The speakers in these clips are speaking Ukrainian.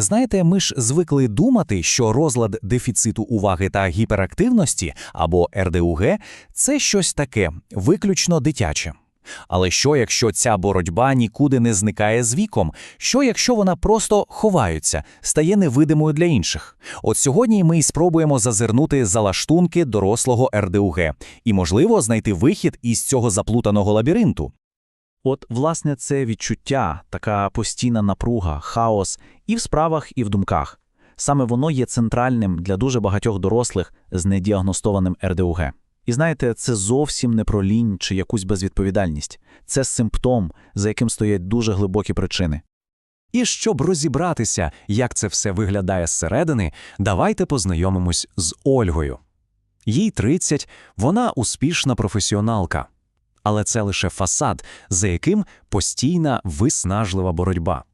Знаєте, ми ж звикли думати, що розлад дефіциту уваги та гіперактивності або РДУГ це щось таке, виключно дитяче. Але що, якщо ця боротьба нікуди не зникає з віком? Що, якщо вона просто ховається, стає невидимою для інших? От сьогодні ми й спробуємо зазирнути за лаштунки дорослого РДУГ і, можливо, знайти вихід із цього заплутаного лабіринту. От, власне, це відчуття, така постійна напруга, хаос і в справах, і в думках. Саме воно є центральним для дуже багатьох дорослих з недіагностованим РДУГ. І знаєте, це зовсім не про лінь чи якусь безвідповідальність. Це симптом, за яким стоять дуже глибокі причини. І щоб розібратися, як це все виглядає зсередини, давайте познайомимось з Ольгою. Їй 30, вона успішна професіоналка. Але це лише фасад, за яким постійна виснажлива боротьба.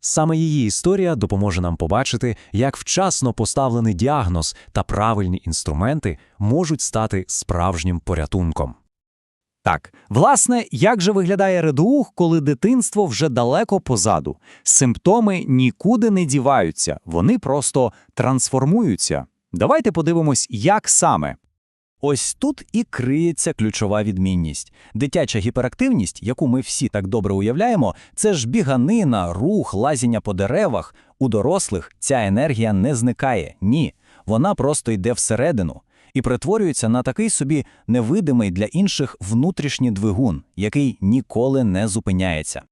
Саме її історія допоможе нам побачити, як вчасно поставлений діагноз та правильні інструменти можуть стати справжнім порятунком. Так, власне, як же виглядає редух, коли дитинство вже далеко позаду? Симптоми нікуди не діваються, вони просто трансформуються. Давайте подивимось, як саме. Ось тут і криється ключова відмінність. Дитяча гіперактивність, яку ми всі так добре уявляємо, це ж біганина, рух, лазіння по деревах. У дорослих ця енергія не зникає. Ні, вона просто йде всередину і перетворюється на такий собі невидимий для інших внутрішній двигун, який ніколи не зупиняється.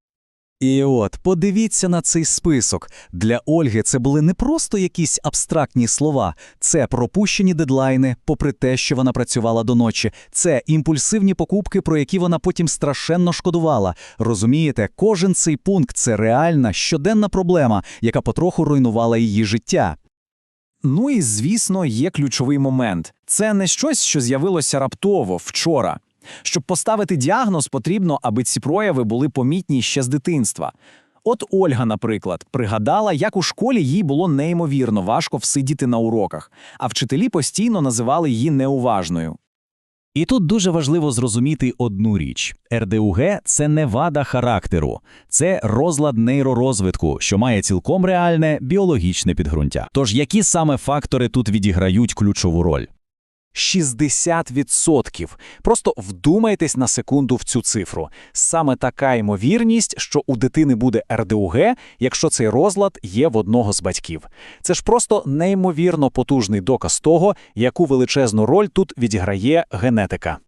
І от, подивіться на цей список. Для Ольги це були не просто якісь абстрактні слова, це пропущені дедлайни, попри те, що вона працювала до ночі. Це імпульсивні покупки, про які вона потім страшенно шкодувала. Розумієте, кожен цей пункт це реальна щоденна проблема, яка потроху руйнувала її життя. Ну і звісно, є ключовий момент. Це не щось, що з'явилося раптово вчора. Щоб поставити діагноз, потрібно, аби ці прояви були помітні ще з дитинства. От Ольга, наприклад, пригадала, як у школі їй було неймовірно важко всидіти на уроках, а вчителі постійно називали її неуважною. І тут дуже важливо зрозуміти одну річ: РДУГ це не вада характеру, це розлад нейророзвитку, що має цілком реальне біологічне підґрунтя. Тож які саме фактори тут відіграють ключову роль? 60%. Просто вдумайтесь на секунду в цю цифру. Саме така ймовірність, що у дитини буде РДУГ, якщо цей розлад є в одного з батьків. Це ж просто неймовірно потужний доказ того, яку величезну роль тут відіграє генетика.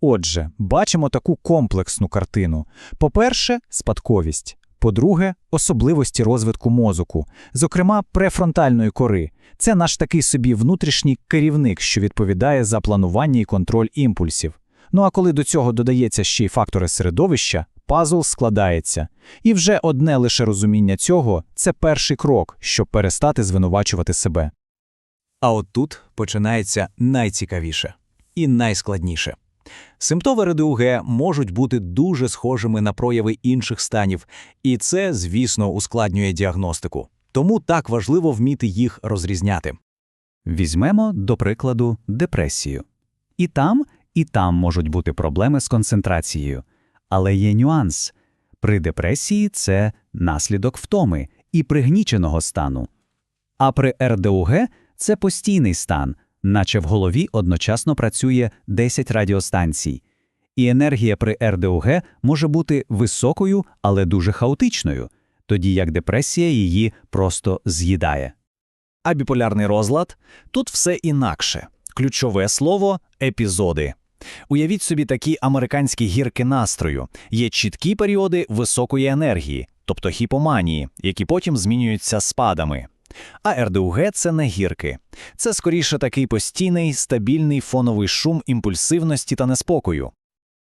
Отже, бачимо таку комплексну картину. По-перше, спадковість. По-друге, особливості розвитку мозоку, зокрема префронтальної кори. Це наш такий собі внутрішній керівник, що відповідає за планування і контроль імпульсів. Ну а коли до цього додається ще й фактори середовища, пазл складається. І вже одне лише розуміння цього це перший крок, щоб перестати звинувачувати себе. А от тут починається найцікавіше і найскладніше. Симптоми РДУГ можуть бути дуже схожими на прояви інших станів, і це, звісно, ускладнює діагностику. Тому так важливо вміти їх розрізняти. Візьмемо, до прикладу, депресію. І там, і там можуть бути проблеми з концентрацією. Але є нюанс. При депресії це наслідок втоми і пригніченого стану. А при РДУГ це постійний стан, наче в голові одночасно працює 10 радіостанцій. І енергія при РДУГ може бути високою, але дуже хаотичною, тоді як депресія її просто з'їдає. А біполярний розлад тут все інакше. Ключове слово епізоди. Уявіть собі такі американські гірки настрою. Є чіткі періоди високої енергії, тобто гіпоманії, які потім змінюються спадами. А РДУГ це не гірки. Це скоріше такий постійний, стабільний фоновий шум імпульсивності та неспокою.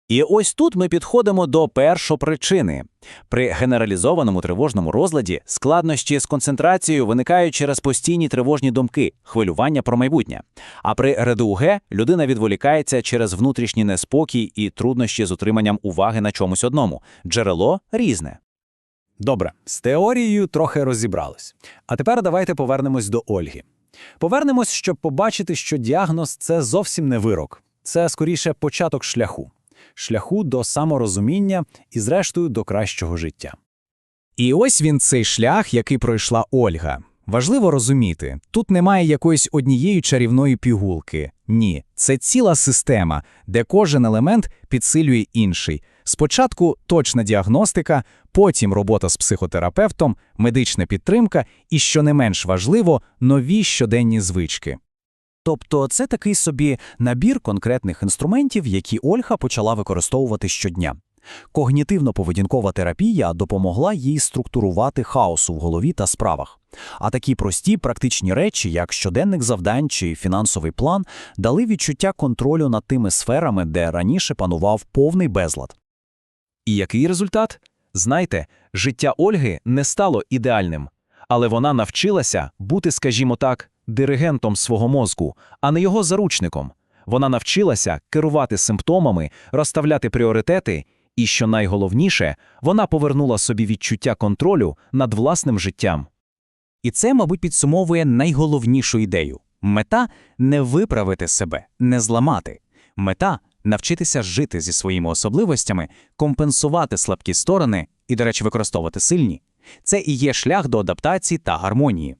І ось тут ми підходимо до першопричини. При генералізованому тривожному розладі складнощі з концентрацією виникають через постійні тривожні думки, хвилювання про майбутнє. А при РДУГ людина відволікається через внутрішній неспокій і труднощі з утриманням уваги на чомусь одному. Джерело різне. Добре, з теорією трохи розібрались. А тепер давайте повернемось до Ольги. Повернемось, щоб побачити, що діагноз це зовсім не вирок, це скоріше початок шляху, шляху до саморозуміння і, зрештою, до кращого життя. І ось він цей шлях, який пройшла Ольга. Важливо розуміти, тут немає якоїсь однієї чарівної пігулки. Ні, це ціла система, де кожен елемент підсилює інший. Спочатку точна діагностика, потім робота з психотерапевтом, медична підтримка і, що не менш важливо, нові щоденні звички. Тобто це такий собі набір конкретних інструментів, які Ольга почала використовувати щодня. Когнітивно-поведінкова терапія допомогла їй структурувати хаосу в голові та справах. А такі прості практичні речі, як щоденник завдань чи фінансовий план, дали відчуття контролю над тими сферами, де раніше панував повний безлад. І який результат? Знайте, життя Ольги не стало ідеальним, але вона навчилася бути, скажімо так, диригентом свого мозку, а не його заручником. Вона навчилася керувати симптомами, розставляти пріоритети, і, що найголовніше, вона повернула собі відчуття контролю над власним життям. І це, мабуть, підсумовує найголовнішу ідею. Мета – не виправити себе, не зламати. Мета – навчитися жити зі своїми особливостями, компенсувати слабкі сторони і, до речі, використовувати сильні. Це і є шлях до адаптації та гармонії.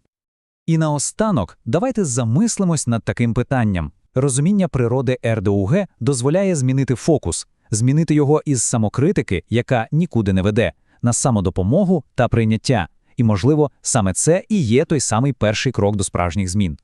І наостанок давайте замислимось над таким питанням. Розуміння природи РДУГ дозволяє змінити фокус, змінити його із самокритики, яка нікуди не веде, на самодопомогу та прийняття. І, можливо, саме це і є той самий перший крок до справжніх змін.